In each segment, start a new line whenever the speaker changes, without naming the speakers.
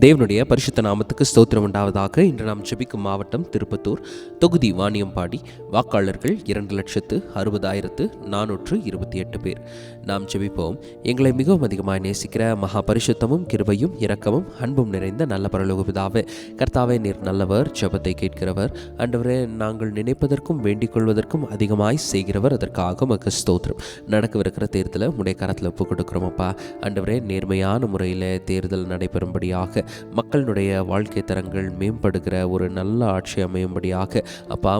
தேவனுடைய பரிசுத்த நாமத்துக்கு ஸ்தோத்திரம் உண்டாவதாக இன்று நாம் ஜெபிக்கும் மாவட்டம் திருப்பத்தூர். தொகுதி வாணியம்பாடி வாக்காளர்கள் இரண்டு லட்சத்து அறுபதாயிரத்து நானூற்று இருபத்தி எட்டு பேர். நாம் ஜெபிப்போம். எங்களை மிகவும் அதிகமாக நேசிக்கிற மகா பரிசுத்தமும் கிருபையும் இரக்கமும் அன்பும் நிறைந்த நல்ல பரலோகபிதாவே கர்த்தாவே நீர் நல்லவர் ஜெபத்தை கேட்கிறவர். ஆண்டவரே நாங்கள் நினைப்பதற்கும் வேண்டிக் கொள்வதற்கும் அதிகமாய் செய்கிறவர். அதற்காக மக்கு ஸ்தோத்திரம். நடக்கவிருக்கிற தேர்தலை உடைய கரத்தில் ஒப்பு கொடுக்குறோமப்பா ஆண்டவரே நேர்மையான முறையில் தேர்தல் நடைபெறும்படியாக மக்களுடைய வாழ்க்கை தரங்கள் மேம்படுகிற ஒரு நல்ல ஆட்சி அமையும்படியாக அப்பா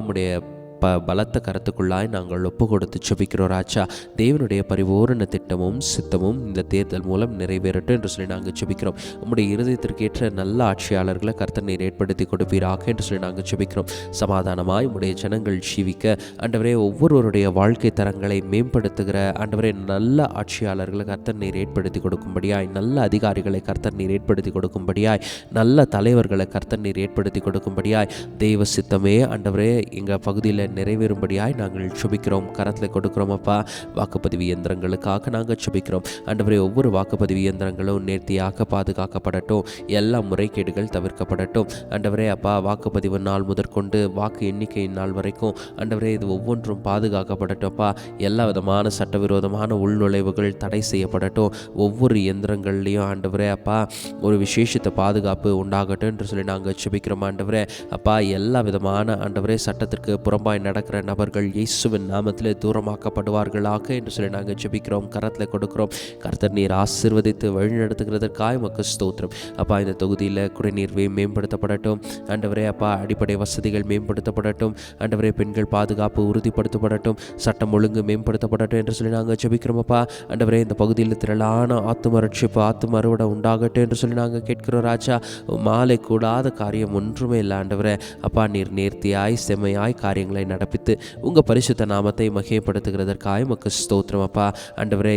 ப பலத்த கருத்துக்குள்ளாய் நாங்கள் ஒப்பு கொடுத்து செபிக்கிறோம் ராஜா. தேவனுடைய பரிபூரண திட்டமும் சித்தமும் இந்த தேர்தல் மூலம் நிறைவேறட்டும் என்று சொல்லி நாங்கள் செபிக்கிறோம். உம்முடைய இருதயத்திற்கேற்ற நல்ல ஆட்சியாளர்களை கர்த்தர் நீர் ஏற்படுத்தி கொடுப்பீராக என்று சொல்லி நாங்கள் செபிக்கிறோம். சமாதானமாய் உடைய ஜனங்கள் ஜீவிக்க ஆண்டவரே ஒவ்வொருவருடைய வாழ்க்கை தரங்களை மேம்படுத்துகிற ஆண்டவரே நல்ல ஆட்சியாளர்களை கர்த்தர் நீர் ஏற்படுத்தி கொடுக்கும்படியாய் நல்ல அதிகாரிகளை கர்த்தர் நீர் ஏற்படுத்தி கொடுக்கும்படியாய் நல்ல தலைவர்களை கர்த்தர் நீர் ஏற்படுத்தி கொடுக்கும்படியாய் தெய்வ சித்தமே ஆண்டவரே எங்கள் பகுதியில் நிறைவேறும்படியாய் நாங்கள் சுபிக்கிறோம். கரத்தில் கொடுக்குறோம் அப்பா. வாக்குப்பதிவு இயந்திரங்களுக்காக நாங்கள் சுபிக்கிறோம். ஆண்டவரே ஒவ்வொரு வாக்குப்பதிவு இயந்திரங்களும் நேர்த்தியாக பாதுகாக்கப்படட்டும். எல்லா முறைகேடுகள் தவிர்க்கப்படட்டும். ஆண்டவரே அப்பா வாக்குப்பதிவு நாள் முதற்கொண்டு வாக்கு எண்ணிக்கை நாள் வரைக்கும் ஆண்டவரே இது ஒவ்வொன்றும் பாதுகாக்கப்படட்டும்ப்பா எல்லா விதமான சட்டவிரோதமான உள்நுழைவுகள் தடை செய்யப்படட்டும். ஒவ்வொரு இயந்திரங்கள்லையும் ஆண்டவரே அப்பா ஒரு விசேஷத்தை பாதுகாப்பு உண்டாகட்டும் என்று சொல்லி நாங்கள் சுபிக்கிறோம் ஆண்டவரே அப்பா எல்லா விதமான ஆண்டவரே சட்டத்திற்கு புறம்பாய் நடக்கிற நபர்கள் இயேசுவின் நாமத்தில் தூரமாக்கப்படுவார்களாக என்று சொல்லி நாங்கள் ஜெபிக்கிறோம் கரத்தில் கொடுக்கிறோம். கர்த்தர் நீர் ஆசிர்வதித்து வழிநடத்துகிறதற்காக மக்கள் ஸ்தோத்திரம். அப்பா இந்த தொகுதியில் குடிநீர் வே- மேம்படுத்தப்படட்டும். ஆண்டவரே அப்பா அடிப்படை வசதிகள் மேம்படுத்தப்படட்டும். ஆண்டவரே பெண்கள் பாதுகாப்பு உறுதிப்படுத்தப்படட்டும். சட்டம் ஒழுங்கு மேம்படுத்தப்படட்டும் என்று சொல்லி நாங்கள் ஜெபிக்கிறோம் அப்பா. ஆண்டவரே இந்த பகுதியில் திரளான ஆத்தும ரட்சிப்பு ஆத்தும அறுவடை உண்டாகட்டும் என்று சொல்லி நாங்கள் கேட்கிறோம் ராஜா. மாலை கூடாத காரியம் ஒன்றுமே இல்லை ஆண்டவரே. அப்பா நீர் நேர்த்தியாய் செம்மையாய் காரியங்களை நடப்பித்து உங்கள் பரிசுத்த நாமத்தை மகிமைப்படுத்துகிறதற்காக மக்கு ஸ்தோத்திரம் அப்பா.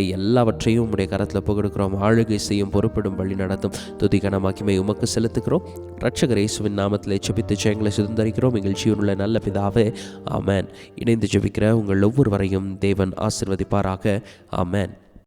எல்லாவற்றையும் உடைய கரத்தில் புகெடுக்கிறோம் ஆளுகை செய்யும் பொறுப்பிடும் வழி நடத்தும் துதிகன மகிமை உமக்கு செலுத்துகிறோம். ரட்சகர் இயேசுவின் நாமத்தில் ஜெபித்து ஜெயங்களை சுதந்திரிக்கிறோம். எங்கள் ஜீவனுள்ள நல்ல பிதாவே ஆமேன். இணைந்து ஜெபிக்கிற உங்கள் ஒவ்வொருவரையும் தேவன் ஆசிர்வதிப்பாராக. ஆமேன்.